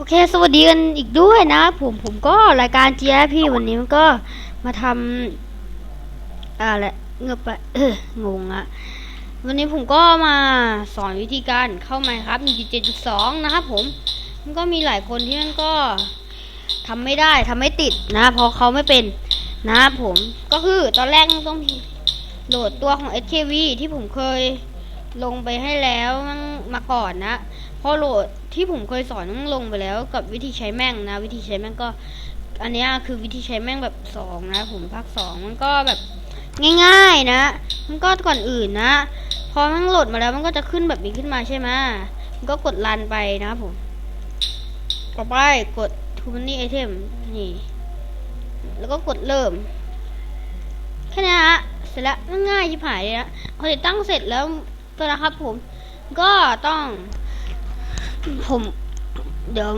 โอเค สวัสดีกันอีกด้วยนะ ผมผมก็รายการ GRP วันนี้มันก็มาทำอะไรเงือบไปงงอะวันนี้ผมก็มาสอนวิธีการเข้ามาครับ1.7.2 นะครับผม มันก็มีหลายคนที่มันก็ทำไม่ได้ทำไม่ติดนะเพราะเขาไม่เป็นนะครับผมก็คือตอนแรกต้องโหลดตัวของ SKV ที่ผมเคย ลงไปให้แล้วมันมาก่อนนะพอโหลดที่ผมเคยสอนต้องลงไปแล้ว กับวิธีใช้แม่งนะ วิธีใช้แม่งก็ อันนี้คือวิธีใช้แม่งแบบสองนะ ผมภาคสองมันก็แบบง่าย ๆนะ มันก็ก่อนอื่นนะ พอมันโหลดมาแล้วมันก็จะขึ้นแบบนี้ขึ้นมาใช่ไหมมันก็กดรันไปนะผมต่อไปกดทูมันนี่ไอเทมนี่ แล้วก็กดเริ่ม แค่นี้ฮะ เสร็จแล้วง่ายๆยิบหายเลยนะพอติดตั้งเสร็จแล้ว ก็นะครับผม ก็ต้อง ผม เดี๋ยว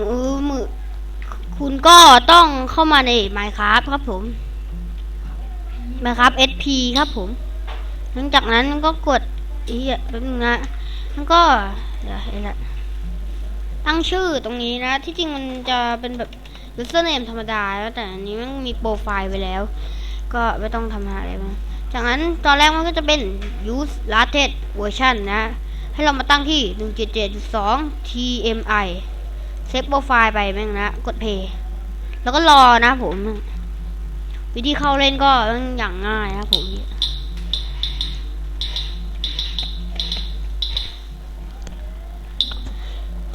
มือคุณก็ต้องเข้ามาใน Minecraft ครับผม Minecraft SP ครับผม หลังจากนั้นก็กดอีกแป๊บนึงนะแล้วก็เดี๋ยวเห็นละตั้งชื่อตรงนี้นะ ที่จริงมันจะเป็นแบบ username ธรรมดาแล้วแต่อันนี้มันมีโปรไฟล์ไว้แล้ว ก็ไม่ต้องทำอะไรมา จากนั้นตอนแรกมันก็จะเป็น use latest version นะ ให้เรามาตั้งที่177.2 TMI เซฟโปรไฟล์ไปแม่งนะ กดเพย์แล้วก็รอนะผม วิธีเข้าเล่นก็อย่างง่ายนะผม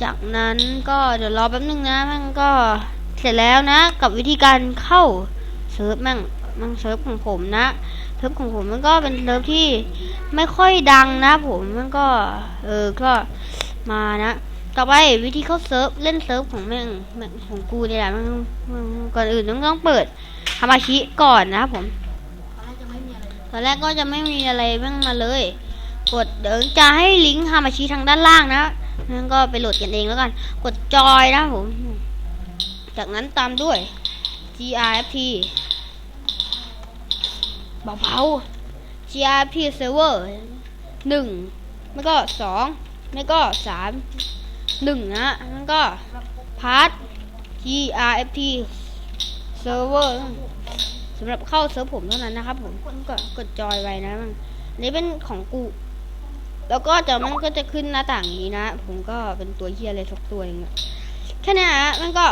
จากนั้นก็เดี๋ยวรอแป๊บนึงนะแมันก็เสร็จแล้วนะ กับวิธีการเข้าเซิร์ฟแม่งแมันเซิร์ฟของผมนะ เซิร์ฟของผมมันก็เป็นเซิร์ฟที่ไม่ค่อยดังนะ ผมมันก็ เออก็มานะ ต่อไปวิธีเข้าเซิร์ฟเล่นเซิร์ฟของแม่งของกูเนี่ยแหละมันก่อนอื่นต้องต้องเปิดฮามาชิก่อนนะครับผมตอนแรกก็จะไม่มีอะไรแม่งมาเลย กดเดี๋ยวจะให้ลิงก์ฮามาชิทางด้านล่างนะนั่นก็ไปโหลดกันเองแล้วกัน กดจอยนะผม จากนั้นตามด้วย grft เบาๆ grft server หนึ่งไม่ก็สองไม่ก็สามหนึ่งนะแล้วก็พาร์ท grft server สำหรับเข้าเซิร์ฟผมเท่านั้นนะครับผมก็กดจอยไว้นะมันนนี้เป็นของกู แล้วก็จะมันก็จะขึ้นหน้าต่างนี้นะ ผมก็เป็นตัวเฮียอะไรสักตัวหนึงแค่นี้นะมันก็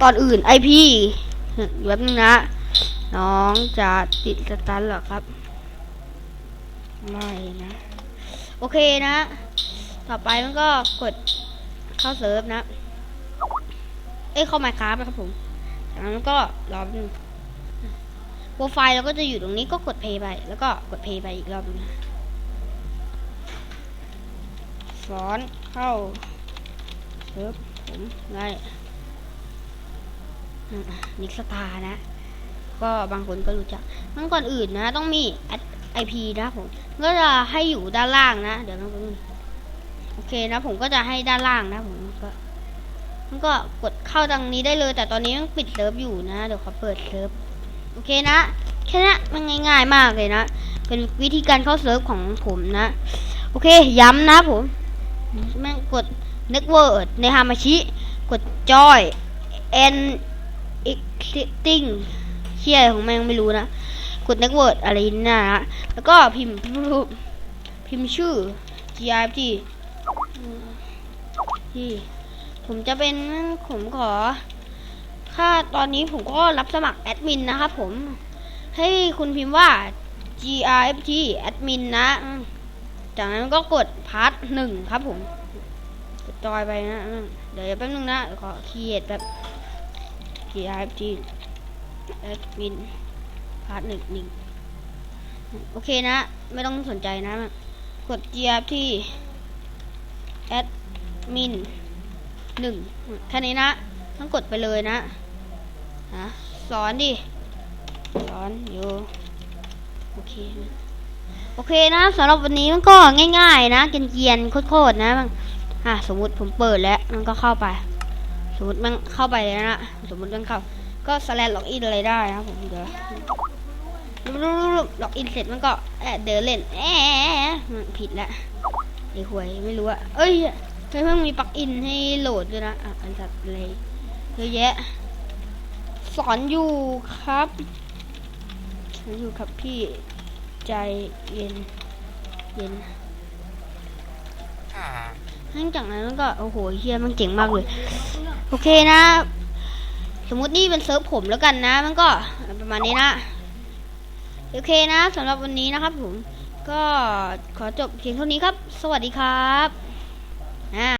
ก่อนอื่น IP แบบนึงนะ น้องจะติดสตันเหรอครับ ไม่นะ โอเคนะ ต่อไปมันก็กดเข้าเซิร์ฟนะ เอ้ยเข้าไมาครับนะครับผมจากนั้นก็รอบนึงโปรไฟล์เราก็จะอยู่ตรงนี้ก็กดเพย์ไป แล้วก็กดเพย์ไปอีกรอบนึงสอนเข้าเซิร์ฟผมได้นิกสตาร์นะ ก็บางคนก็รู้จักมันก่อนอื่นนะ ต้องมีไอพีนะผม ก็จะให้อยู่ด้านล่างนะ เดี๋ยวนะผมโอเคนะ ผมก็จะให้ด้านล่างนะผมก็มันก็กดเข้าตรงนี้ได้เลย แต่ตอนนี้มันปิดเซิร์ฟอยู่นะ เดี๋ยวขาเปิดเซิร์ฟ โอเคนะ แค่นี้มันง่าย ๆ มากเลยนะ เป็นวิธีการเข้าเซิร์ฟของผมนะ โอเค ย้ำนะผมแม่งกด Network ในฮามาชิ กด Joy and Exiting เชี่ยของแม่งไม่รู้นะกด Network อะไรนี่นะฮะแล้วก็พิมพ์พิมพ์ชื่อ GIFT ที่ผมจะเป็นผมขอ ค่าตอนนี้ผมก็รับสมัครแอดมินนะครับผม ให้คุณพิมพ์ว่า GRFT แอดมินนะ จากนั้นก็กดพาร์ทหนึ่งครับผมกดจอยไปนะ เดี๋ยวแป๊บนึงนะ ขอคีย์แบบ GIFT แอดมินพาร์ทหนึ่งหนึ่งโอเคนะ ไม่ต้องสนใจนะ กด GIFT แอดมินหนึ่งแค่นี้นะ ต้องกดไปเลยนะฮะสอนดิ สอนอยู่ โอเคนะโอเคนะสำหรับวันนี้มันก็ง่ายๆนะเกียนๆโคตรๆนะมันอะสมมติผมเปิดแล้วมันก็เข้าไป สมมติมันเข้าไปแล้วนะสมมติมันเข้า ก็สแลนล็อกอินอะไรได้นะครับผมเดี๋ยวล็อกอินเสร็จมันก็แอะเดินเล่นแอะผิดละไอ้หวยไม่รู้อะเอ้ยเฮ้ยเพิ่งมีปลั๊กอินให้โหลดด้วยนะอะอันสัตว์เลยเยอะแยะ สอนอยู่ครับสอนอยู่ครับพี่ใจเย็นเย็นหลังจากนั้นก็โอ้โหเฮียมันเก่งมากเลย โอเคนะ สมมตินี่เป็นเซิร์ฟผมแล้วกันนะ มันก็ประมาณนี้นะ โอเคนะสำหรับวันนี้นะครับผม ก็ขอจบเพียงเท่านี้ครับ สวัสดีครับอ่า